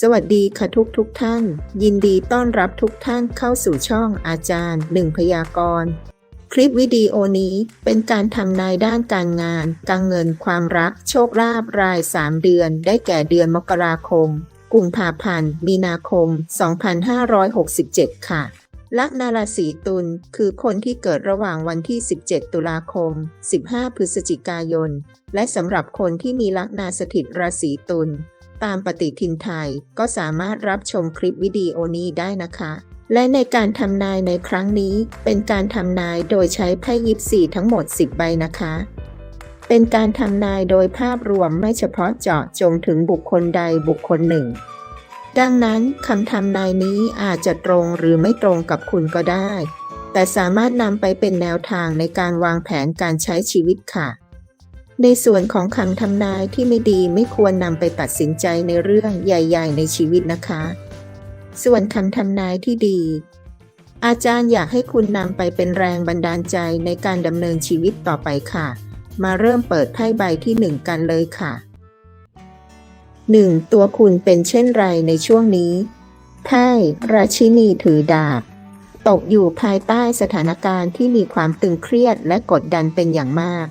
สวัสดีค่ะทุกทุกท่าน ยินดีต้อนรับทุกท่านเข้าสู่ช่องอาจารย์หนึ่งพยากรณ์คลิปวิดีโอนี้เป็นการทำนายด้านการงาน การเงินความรัก โชคลาภราย 3 เดือน ได้แก่เดือนมกราคม กุมภาพันธ์ มีนาคม 2567 ค่ะลัคนาราศีตุลคือคนที่เกิดระหว่างวันที่ 17 ตุลาคม 15 พฤศจิกายน และสำหรับคนที่มีลัคนาสถิตราศีตุล ตามปฏิทินไทยก็สามารถรับชมคลิปวิดีโอนี้ได้นะคะ และในการทำนายในครั้งนี้เป็นการทำนายโดยใช้ไพ่ยิปซีทั้งหมด 10 ใบนะคะ เป็นการทำนายโดยภาพรวมไม่เฉพาะเจาะจงถึงบุคคลใดบุคคลหนึ่ง ดังนั้นคำทำนายนี้อาจจะตรงหรือไม่ตรงกับคุณก็ได้ แต่สามารถนำไปเป็นแนวทางในการวางแผนการใช้ชีวิตค่ะ ในส่วนของคำทำนายที่ไม่ดีไม่ควรนำไปตัดสินใจในเรื่องใหญ่ ๆ ในชีวิตนะคะ ส่วนคำทำนายที่ดี อาจารย์อยากให้คุณนำไปเป็นแรงบันดาลใจในการดำเนินชีวิตต่อไปค่ะ มาเริ่มเปิดไพ่ใบที่หนึ่งกันเลยค่ะ 1. ตัวคุณเป็นเช่นไรในช่วงนี้ไพ่ราชินีถือดาบ ตกอยู่ภายใต้สถานการณ์ที่มีความตึงเครียดและกดดันเป็นอย่างมาก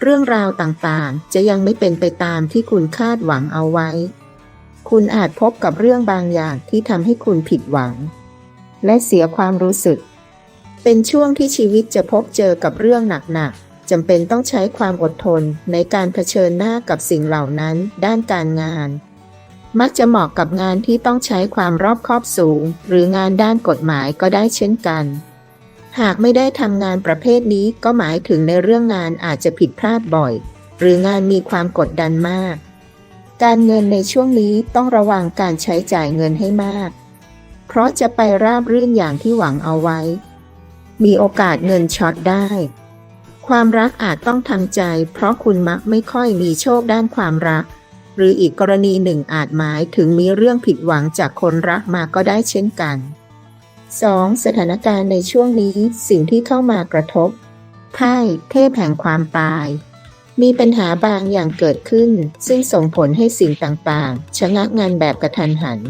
เรื่องราวต่างๆ จะยังไม่เป็นไปตามที่คุณคาดหวังเอาไว้ คุณอาจพบกับเรื่องบางอย่างที่ทำให้คุณผิดหวัง และเสียความรู้สึก เป็นช่วงที่ชีวิตจะพบเจอกับเรื่องหนักๆจำเป็นต้องใช้ความอดทนในการเผชิญหน้ากับสิ่งเหล่านั้นด้านการงาน มักจะเหมาะกับงานที่ต้องใช้ความรอบคอบสูง หรืองานด้านกฎหมายก็ได้เช่นกัน หากไม่ได้ทำงานประเภทนี้ก็หมายถึงในเรื่องงานอาจจะผิดพลาดบ่อย หรืองานมีความกดดันมาก การเงินในช่วงนี้ต้องระวังการใช้จ่ายเงินให้มาก เพราะจะไปราบรื่นอย่างที่หวังเอาไว้ มีโอกาสเงินช็อตได้ ความรักอาจต้องทำใจ เพราะคุณมักไม่ค่อยมีโชคด้านความรัก หรืออีกกรณีหนึ่งอาจหมายถึงมีเรื่องผิดหวังจากคนรักมาก็ได้เช่นกัน 2. สถานการณ์ในช่วงนี้สิ่งที่เข้ามากระทบไพ่เทพแห่งความตาย มีปัญหาบางอย่างเกิดขึ้น ซึ่งส่งผลให้สิ่งต่างๆ ชะงักงานแบบกระทันหัน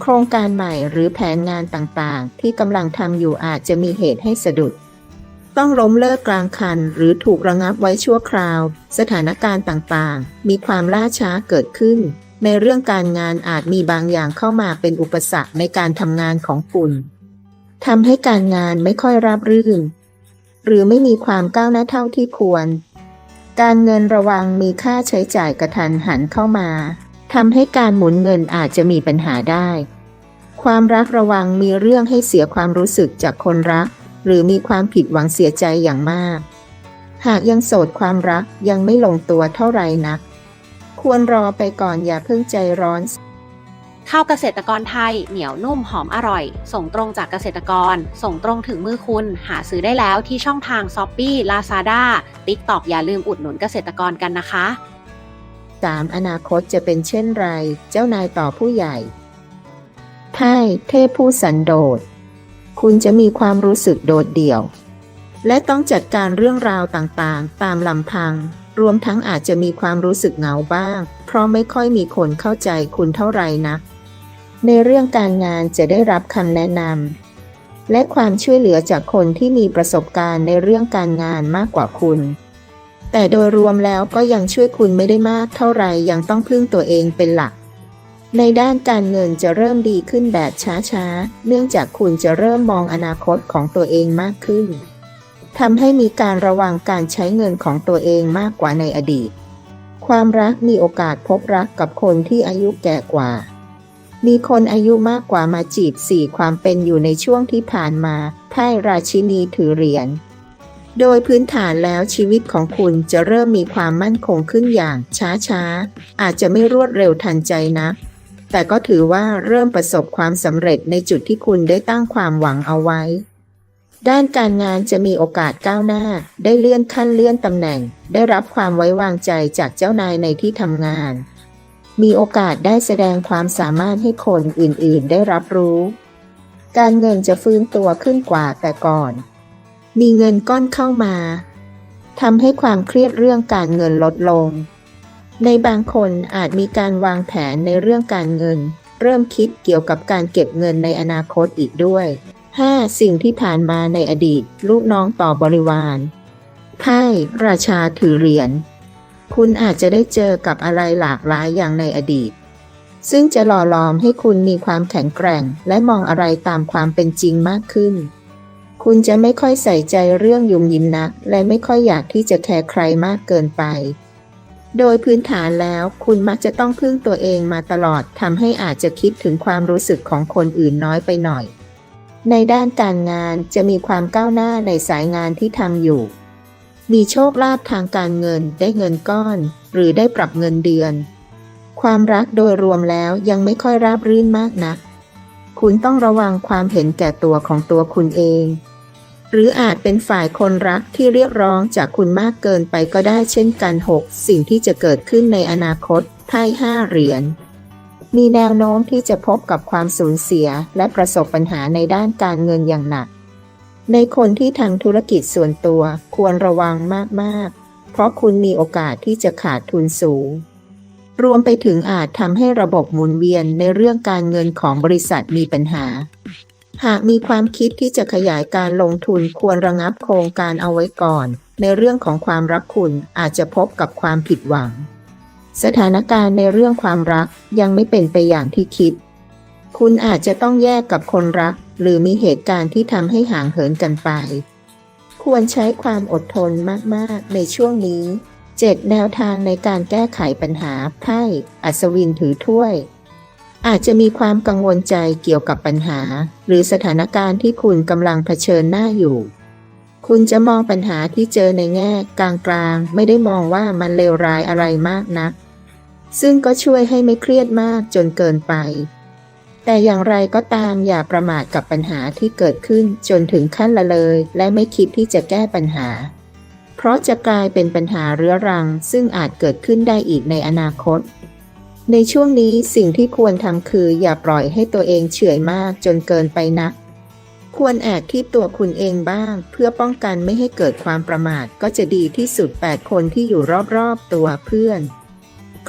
โครงการใหม่หรือแผนงานต่างๆ ที่กำลังทำอยู่อาจจะมีเหตุให้สะดุด ต้องล้มเลิกกลางคันหรือถูกระงับไว้ชั่วคราว สถานการณ์ต่างๆ มีความล่าช้าเกิดขึ้น ในเรื่องการงานอาจมีบางอย่างเข้ามาเป็นอุปสรรคในการทำงานของคุณ ทำให้การงานไม่ค่อยราบรื่น หรือไม่มีความก้าวหน้าเท่าที่ควร การเงินระวังมีค่าใช้จ่ายกระทันหันเข้ามาทำให้การหมุนเงินอาจจะมีปัญหาได้ ความรักระวังมีเรื่องให้เสียความรู้สึกจากคนรัก หรือมีความผิดหวังเสียใจอย่างมาก หากยังโสดความรักยังไม่ลงตัวเท่าไหร่นัก ควรรอไปก่อนอย่าเพิ่งใจร้อน ข้าวเกษตรกรไทยเหนียวนุ่มหอมอร่อย ส่งตรงจากเกษตรกร ส่งตรงถึงมือคุณ หาซื้อได้แล้วที่ช่องทาง s h อ p e e Lazada TikTok อย่าลืมอุดหนุนเกษตรกรกันนะคะ 3. อนาคตจะเป็นเช่นไร เจ้านายต่อผู้ใหญ่ไพ่เทพผู้สันโดษ คุณจะมีความรู้สึกโดดเดี่ยว และต้องจัดการเรื่องราวต่างๆ ตามลำพัง รวมทั้งอาจจะมีความรู้สึกเหงาบ้าง เพราะไม่ค่อยมีคนเข้าใจคุณเท่าไหร่นัก ในเรื่องการงานจะได้รับคำแนะนำและความช่วยเหลือจากคนที่มีประสบการณ์ในเรื่องการงานมากกว่าคุณ แต่โดยรวมแล้วก็ยังช่วยคุณไม่ได้มากเท่าไหร่ยังต้องพึ่งตัวเองเป็นหลัก ในด้านการเงินจะเริ่มดีขึ้นแบบช้าๆ เนื่องจากคุณจะเริ่มมองอนาคตของตัวเองมากขึ้นทำให้มีการระวังการใช้เงินของตัวเองมากกว่าในอดีต ความรักมีโอกาสพบรักกับคนที่อายุแก่กว่า มีคนอายุมากกว่ามาจีบสี่ความเป็นอยู่ในช่วงที่ผ่านมา ไพ่ราชินีถือเหรียญ โดยพื้นฐานแล้วชีวิตของคุณจะเริ่มมีความมั่นคงขึ้นอย่างช้าๆ อาจจะไม่รวดเร็วทันใจนะแต่ก็ถือว่าเริ่มประสบความสำเร็จในจุดที่คุณได้ตั้งความหวังเอาไว้ ด้านการงานจะมีโอกาสก้าวหน้า ได้เลื่อนขั้นเลื่อนตำแหน่ง ได้รับความไว้วางใจจากเจ้านายในที่ทำงาน มีโอกาสได้แสดงความสามารถให้คนอื่นๆ ได้รับรู้ การเงินจะฟื้นตัวขึ้นกว่าแต่ก่อน มีเงินก้อนเข้ามาทำให้ความเครียดเรื่องการเงินลดลง ในบางคนอาจมีการวางแผนในเรื่องการเงิน เริ่มคิดเกี่ยวกับการเก็บเงินในอนาคตอีกด้วย 5. สิ่งที่ผ่านมาในอดีต ลูกน้องต่อบริวารไพ่ราชาถือเหรียญ คุณอาจจะได้เจอกับอะไรหลากหลายอย่างในอดีต ซึ่งจะหล่อหลอมให้คุณมีความแข็งแกร่ง และมองอะไรตามความเป็นจริงมากขึ้น คุณจะไม่ค่อยใส่ใจเรื่องยุ่มยิมนัก และไม่ค่อยอยากที่จะแคร์ใครมากเกินไป โดยพื้นฐานแล้วคุณมักจะต้องพึ่งตัวเองมาตลอดทำให้อาจจะคิดถึงความรู้สึกของคนอื่นน้อยไปหน่อย ในด้านการงานจะมีความก้าวหน้าในสายงานที่ทำอยู่ มีโชคลาภทางการเงินได้เงินก้อน หรือได้ปรับเงินเดือน ความรักโดยรวมแล้วยังไม่ค่อยราบรื่นมากนัก คุณต้องระวังความเห็นแก่ตัวของตัวคุณเอง หรืออาจเป็นฝ่ายคนรักที่เรียกร้องจากคุณมากเกินไปก็ได้เช่นกัน 6 สิ่งที่จะเกิดขึ้นในอนาคตไพ่ห้าเหรียญมีแนวโน้มที่จะพบกับความสูญเสียและประสบปัญหาในด้านการเงินอย่างหนัก ในคนที่ทำธุรกิจส่วนตัวควรระวังมาก ๆ เพราะคุณมีโอกาสที่จะขาดทุนสูง รวมไปถึงอาจทำให้ระบบหมุนเวียนในเรื่องการเงินของบริษัทมีปัญหา หากมีความคิดที่จะขยายการลงทุนควรระงับโครงการเอาไว้ก่อน ในเรื่องของความรักคุณอาจจะพบกับความผิดหวัง สถานการณ์ในเรื่องความรักยังไม่เป็นไปอย่างที่คิด คุณอาจจะต้องแยกกับคนรัก หรือมีเหตุการณ์ที่ทำให้ห่างเหินกันไป ควรใช้ความอดทนมาก ๆ ในช่วงนี้ 7 แนวทางในการแก้ไขปัญหาไพ่อัศวินถือถ้วย อาจจะมีความกังวลใจเกี่ยวกับปัญหา หรือสถานการณ์ที่คุณกำลังเผชิญหน้าอยู่ คุณจะมองปัญหาที่เจอในแง่กลางๆ ไม่ได้มองว่ามันเลวร้ายอะไรมากนักซึ่งก็ช่วยให้ไม่เครียดมากจนเกินไป แต่อย่างไรก็ตามอย่าประมาทกับปัญหาที่เกิดขึ้นจนถึงขั้นละเลย และไม่คิดที่จะแก้ปัญหา เพราะจะกลายเป็นปัญหาเรื้อรัง ซึ่งอาจเกิดขึ้นได้อีกในอนาคต ในช่วงนี้สิ่งที่ควรทำคือ อย่าปล่อยให้ตัวเองเฉื่อยมากจนเกินไปนัก ควรแอบที่ตัวคุณเองบ้าง เพื่อป้องกันไม่ให้เกิดความประมาทก็จะดีที่สุด 8 คนที่อยู่รอบๆตัวเพื่อน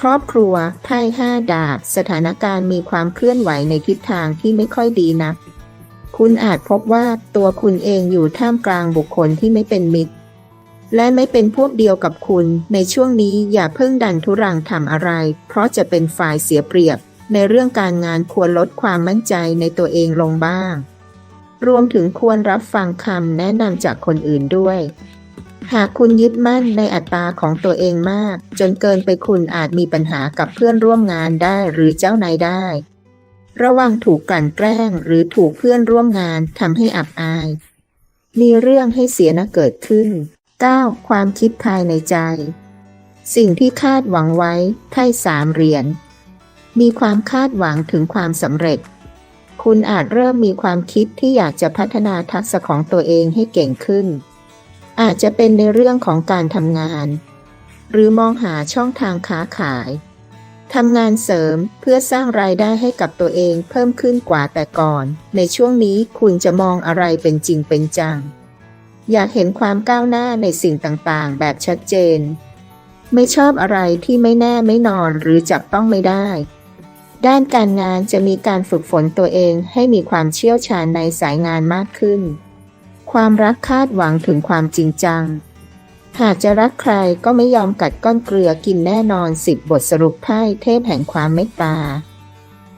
ครอบครัว ไพ่ห้าดาบ สถานการณ์มีความเคลื่อนไหวในทิศทางที่ไม่ค่อยดีนัก คุณอาจพบว่าตัวคุณเองอยู่ท่ามกลางบุคคลที่ไม่เป็นมิตร และไม่เป็นพวกเดียวกับคุณ ในช่วงนี้อย่าเพิ่งดันทุรังทำอะไร เพราะจะเป็นฝ่ายเสียเปรียบ ในเรื่องการงานควรลดความมั่นใจในตัวเองลงบ้าง รวมถึงควรรับฟังคำแนะนำจากคนอื่นด้วย หากคุณยึดมั่นในอัตราของตัวเองมาก จนเกินไปคุณอาจมีปัญหากับเพื่อนร่วมงานได้หรือเจ้านายได้ ระวังถูกกลั่นแกล้งหรือถูกเพื่อนร่วมงานทำให้อับอาย มีเรื่องให้เสียนะเกิดขึ้น 9. ความคิดภายในใจ สิ่งที่คาดหวังไว้ไพ่สามเหรียญมีความคาดหวังถึงความสำเร็จ คุณอาจเริ่มมีความคิดที่อยากจะพัฒนาทักษะของตัวเองให้เก่งขึ้น อาจจะเป็นในเรื่องของการทำงาน หรือมองหาช่องทางค้าขายทำงานเสริมเพื่อสร้างรายได้ให้กับตัวเองเพิ่มขึ้นกว่าแต่ก่อน ในช่วงนี้คุณจะมองอะไรเป็นจริงเป็นจัง อยากเห็นความก้าวหน้าในสิ่งต่างๆ แบบชัดเจน ไม่ชอบอะไรที่ไม่แน่ไม่นอนหรือจับต้องไม่ได้ ด้านการงานจะมีการฝึกฝนตัวเองให้มีความเชี่ยวชาญในสายงานมากขึ้น ความรักคาดหวังถึงความจริงจัง หากจะรักใครก็ไม่ยอมกัดก้อนเกลือกินแน่นอนสิบบทสรุปไพ่เทพแห่งความเมตตา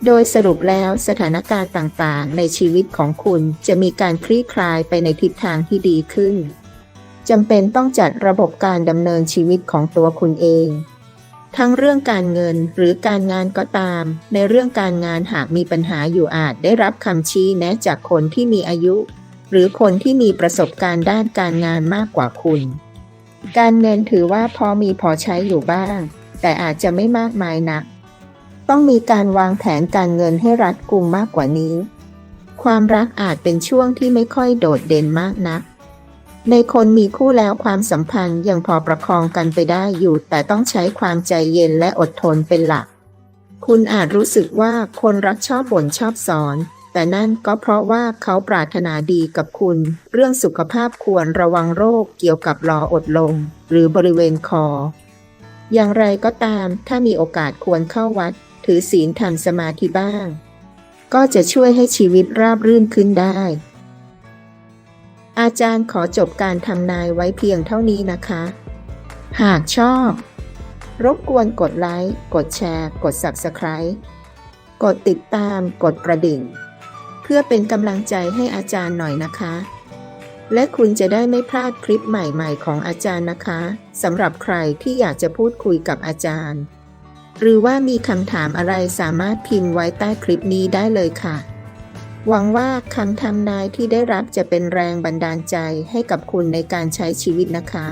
โดยสรุปแล้วสถานการณ์ต่างๆ ในชีวิตของคุณจะมีการคลี่คลายไปในทิศทางที่ดีขึ้นจำเป็นต้องจัดระบบการดำเนินชีวิตของตัวคุณเอง ทั้งเรื่องการเงินหรือการงานก็ตาม ในเรื่องการงานหากมีปัญหาอยู่อาจได้รับคำชี้แนะจากคนที่มีอายุ หรือคนที่มีประสบการณ์ด้านการงานมากกว่าคุณ การเงินถือว่าพอมีพอใช้อยู่บ้าง แต่อาจจะไม่มากมายนัก ต้องมีการวางแผนการเงินให้รัดกุมมากกว่านี้ ความรักอาจเป็นช่วงที่ไม่ค่อยโดดเด่นมากนัก ในคนมีคู่แล้วความสัมพันธ์ยังพอประคองกันไปได้อยู่ แต่ต้องใช้ความใจเย็นและอดทนเป็นหลัก คุณอาจรู้สึกว่าคนรักชอบบ่นชอบสอน แต่นั่นก็เพราะว่าเขาปรารถนาดีกับคุณ เรื่องสุขภาพควรระวังโรคเกี่ยวกับหลออดลมหรือบริเวณคอ อย่างไรก็ตามถ้ามีโอกาสควรเข้าวัด ถือศีลทำสมาธิบ้าง ก็จะช่วยให้ชีวิตราบรื่นขึ้นได้ อาจารย์ขอจบการทำนายไว้เพียงเท่านี้นะคะ หากชอบ รบกวนกดไลค์ กดแชร์ กด Subscribe กดติดตาม กดกระดิ่ง พื่อเป็นกำลังใจให้อาจารย์หน่อยนะคะ และคุณจะได้ไม่พลาดคลิปใหม่ๆ ของอาจารย์นะคะสำหรับใครที่อยากจะพูดคุยกับอาจารย์ หรือว่ามีคำถามอะไรสามารถพิมพ์ไว้ใต้คลิปนี้ได้เลยค่ะ หวังว่าคำทำนายที่ได้รับจะเป็นแรงบันดาลใจให้กับคุณในการใช้ชีวิตนะคะ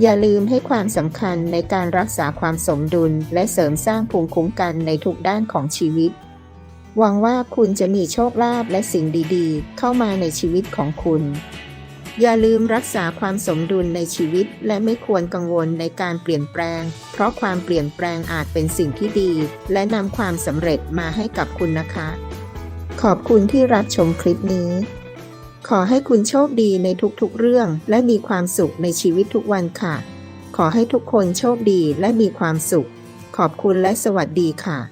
อย่าลืมให้ความสำคัญในการรักษาความสมดุล และเสริมสร้างภูมิคุ้มกันในทุกด้านของชีวิต หวังว่าคุณจะมีโชคลาภและสิ่งดีๆ เข้ามาในชีวิตของคุณ อย่าลืมรักษาความสมดุลในชีวิต และไม่ควรกังวลในการเปลี่ยนแปลง เพราะความเปลี่ยนแปลงอาจเป็นสิ่งที่ดี และนำความสำเร็จมาให้กับคุณนะคะ ขอบคุณที่รับชมคลิปนี้ ขอให้คุณโชคดีในทุกๆเรื่อง และมีความสุขในชีวิตทุกวันค่ะ ขอให้ทุกคนโชคดีและมีความสุข ขอบคุณและสวัสดีค่ะ